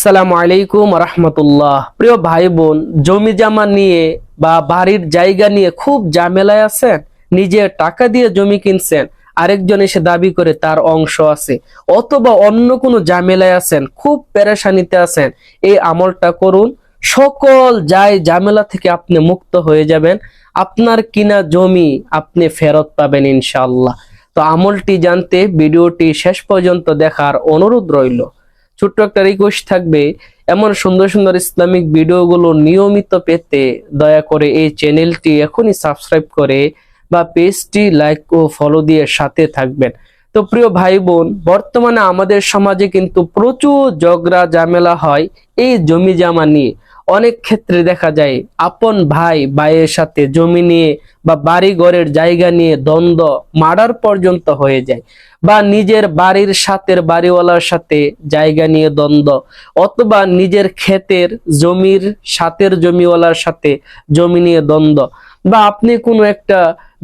আসসালামু আলাইকুম রহমতুল্লাহ। প্রিয় ভাই বোন জমি জামা নিয়ে বা বাড়ির জায়গা নিয়ে খুব ঝামেলায় আছেন নিজে টাকা দিয়ে জমি কিনছেন, আরেকজন এসে দাবি করে তার অংশ আছে, অথবা অন্য কোনো ঝামেলায় আছেন, খুব পেরেশানিতে আছেন, এই আমলটা করুন। সকল যাই ঝামেলা থেকে আপনি মুক্ত হয়ে যাবেন, আপনার কিনা জমি আপনি ফেরত পাবেন ইনশাআল্লাহ। তো আমলটি জানতে ভিডিওটি শেষ পর্যন্ত দেখার অনুরোধ রইল। ছোট্ট একটা রিকোয়েস্ট থাকবে, এমন সুন্দর সুন্দর ইসলামিক ভিডিওগুলো নিয়মিত পেতে দয়া করে এই চ্যানেলটি এখনই সাবস্ক্রাইব করে বা পেজটি লাইক ও ফলো দিয়ে সাথে থাকবেন। তো প্রিয় ভাই বোন বর্তমানে আমাদের সমাজে কিন্তু প্রচুর ঝগড়া, ঝামেলা হয় এই জমি জামা নিয়ে। অনেক ক্ষেত্রে দেখা যায় আপন ভাই, ভাইয়ের সাথে জমি নিয়ে বা বাড়ি ঘরের জায়গা নিয়ে দ্বন্দ্ব, মার্ডার পর্যন্ত হয়ে যায় বা নিজের বাড়ির সাথের বাড়িওয়ালার সাথে জায়গা নিয়ে দ্বন্দ্ব অথবা নিজের ক্ষেতের জমির সাথের জমিওয়ালার সাথে জমি নিয়ে দ্বন্দ্ব বা আপনি কোনো একটা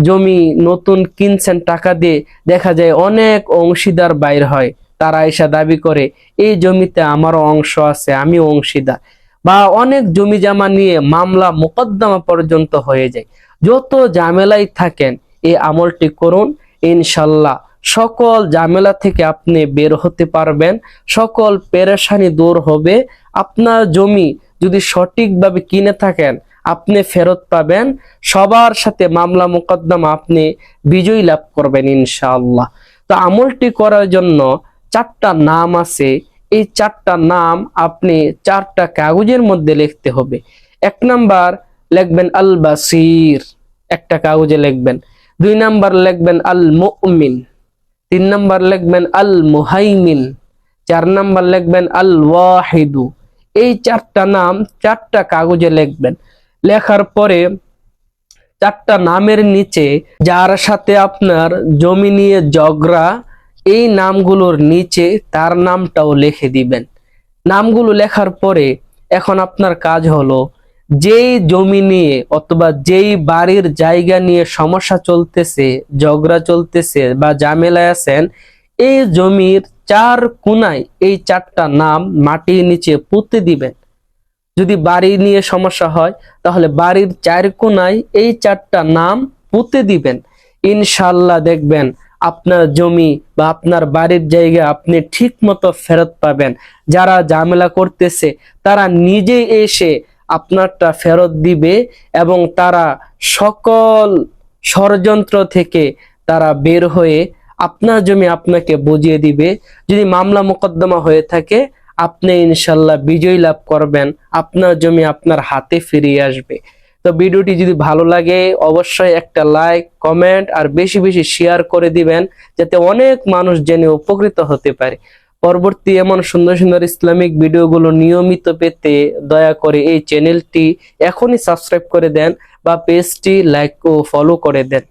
জমি নতুন কিনছেন টাকা দিয়ে, দেখা যায় অনেক অংশীদার বাইর হয়। তারা এসে দাবি করে, এই জমিতে আমারও অংশ আছে, আমিও অংশীদার। বা অনেক জমি জামা নিয়ে মামলা মোকদ্দমা পর্যন্ত হয়ে যায়। যত ঝামেলাই থাকেন, এই আমলটি করুন, ইনশাল্লাহ। সকল ঝামেলা থেকে আপনি বের হতে পারবেন, সকল পেরেশানি দূর হবে। আপনার জমি যদি সঠিকভাবে কিনে থাকেন, আপনি ফেরত পাবেন। সবার সাথে মামলা মোকদ্দমা আপনি বিজয়ী লাভ করবেন ইনশাআল্লাহ তো আমলটি করার জন্য চারটা নাম আছে। এই চারটা নাম আপনি চারটা কাগজের মধ্যে লিখতে হবে। এক নাম্বার লিখবেন আল বাসির একটা কাগজে লিখবেন। দুই নাম্বার লিখবেন আল মুমিন তিন নাম্বার লিখবেন আল মুহাইমিন চার নাম্বার লিখবেন আল ওয়াহিদু এই চারটা নাম চারটা কাগজে লিখবেন। লেখার পরে চারটা নামের নিচে, যার সাথে আপনার জমি নিয়ে ঝগড়া এই নামগুলোর নিচে তার নামটাও লিখে দিবেন। নামগুলো লেখার পরে এখন আপনার কাজ হলো যেই জমি নিয়ে অথবা যেই বাড়ির জায়গা নিয়ে সমস্যা চলতেছে, ঝগড়া চলতেছে বা ঝামেলায় আছেন, এই জমির চার কোনায় এই চারটা নাম মাটির নিচে পুঁতে দিবেন। যদি বাড়ি নিয়ে সমস্যা হয়, তাহলে বাড়ির চার কোনায় এই চারটা নাম পুঁতে দিবেন। ইনশাল্লাহ দেখবেন আপনার জমি বা আপনার বাড়ির জায়গা আপনি ঠিক মতো ফেরত পাবেন। যারা ঝামেলা করতেছে, তারা নিজে এসে আপনারটা ফেরত দিবে এবং তারা সকল ষড়যন্ত্র থেকে তারা বের হয়ে আপনার জমি আপনাকে বুঝিয়ে দিবে। যদি মামলা মোকদ্দমা হয়ে থাকে, আপনি ইনশাল্লাহ বিজয় লাভ করবেন। আপনার জমি আপনার হাতে ফিরিয়ে আসবে। তো ভিডিওটি যদি ভালো লাগে, অবশ্যই একটা লাইক কমেন্ট আর বেশি বেশি শেয়ার করে দিবেন, যাতে অনেক মানুষ জেনে উপকৃত হতে পারে। পরবর্তী এমন সুন্দর সুন্দর ইসলামিক ভিডিওগুলো নিয়মিত পেতে দয়া করে এই চ্যানেলটি এখনই সাবস্ক্রাইব করে দেন বা পেজটি লাইক ও ফলো করে দেন।